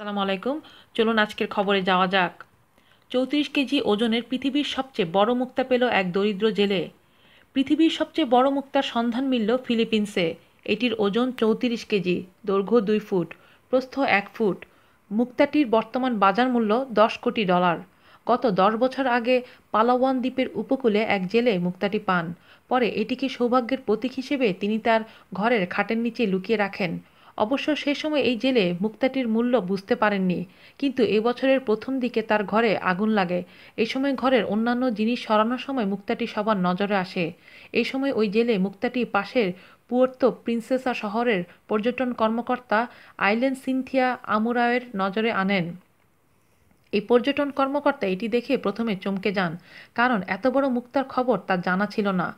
সালাম আলাইকুম। চলুন আজকের খবরে যাওয়া যাক। চৌত্রিশ কেজি ওজনের পৃথিবীর সবচেয়ে বড় মুক্তা পেল এক দরিদ্র জেলে। পৃথিবীর সবচেয়ে বড় মুক্তার সন্ধান মিলল ফিলিপিন্সে। এটির ওজন চৌত্রিশ কেজি, দৈর্ঘ্য দুই ফুট, প্রস্থ এক ফুট। মুক্তাটির বর্তমান বাজার মূল্য দশ কোটি ডলার। গত দশ বছর আগে পালাওয়ান দ্বীপের উপকূলে এক জেলে মুক্তাটি পান। পরে এটিকে সৌভাগ্যের প্রতীক হিসেবে তিনি তার ঘরের খাটের নিচে লুকিয়ে রাখেন। অবশ্য সে সময় এই জেলে মুক্তাটির মূল্য বুঝতে পারেননি। কিন্তু এবছরের প্রথম দিকে তার ঘরে আগুন লাগে। এই সময় ঘরের অন্যান্য জিনিস সরানোর সময় মুক্তাটি সবার নজরে আসে। এই সময় ওই জেলে মুক্তাটি পাশের পুয়ার্তো প্রিন্সেসা শহরের পর্যটন কর্মকর্তা আইলেন সিনথিয়া আমুরায়ের নজরে আনেন। এই পর্যটন কর্মকর্তা এটি দেখে প্রথমে চমকে যান, কারণ এত বড় মুক্তার খবর তার জানা ছিল না।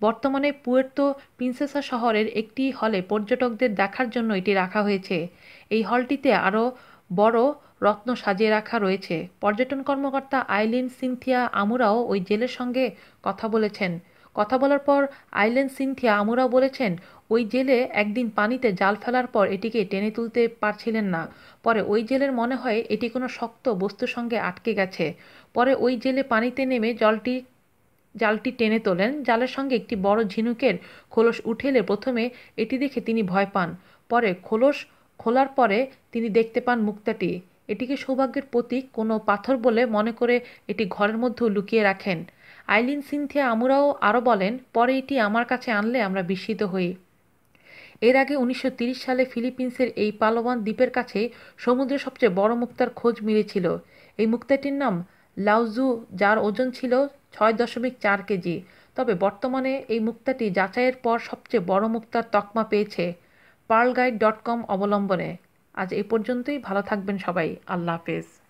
বর্তমানে পুয়ের্তো প্রিন্সেসা শহরের একটি হলে পর্যটকদের দেখার জন্য এটি রাখা হয়েছে। এই হলটিতে আরও বড় রত্ন সাজিয়ে রাখা রয়েছে। পর্যটন কর্মকর্তা আইলিন সিনথিয়া আমুরাও ওই জেলের সঙ্গে কথা বলেছেন। কথা বলার পর আইলেন সিনথিয়া আমুরাও বলেছেন, ওই জেলে একদিন পানিতে জাল ফেলার পর এটিকে টেনে তুলতে পারছিলেন না। পরে ওই জেলের মনে হয় এটি কোনো শক্ত বস্তুর সঙ্গে আটকে গেছে। পরে ওই জেলে পানিতে নেমে জলটি জালটি টেনে তোলেন। জালের সঙ্গে একটি বড় ঝিনুকের খোলস উঠে এলে প্রথমে এটি দেখে তিনি ভয় পান। পরে খোলস খোলার পরে তিনি দেখতে পান মুক্তাটি। এটিকে সৌভাগ্যের প্রতীক, কোনো পাথর বলে মনে করে এটি ঘরের মধ্যেও লুকিয়ে রাখেন। আইলিন সিনথিয়া আমরাও আরও বলেন, পরে এটি আমার কাছে আনলে আমরা বিস্মিত হই। এর আগে উনিশশো সালে ফিলিপিন্সের এই পালোয়ান দ্বীপের কাছে সমুদ্রের সবচেয়ে বড় মুক্তার খোঁজ মিলেছিল। এই মুক্তাটির নাম লাউজু যার ওজন ছিল ছয় দশমিক চার কেজি। তবে বর্তমানে এই মুক্তাটি যাচাইয়ের পর সবচেয়ে বড় মুক্তার তকমা পেয়েছে পার্ল গাইড ডট কম অবলম্বনে। আজ এ পর্যন্তই, ভালো থাকবেন সবাই। আল্লাহ হাফেজ।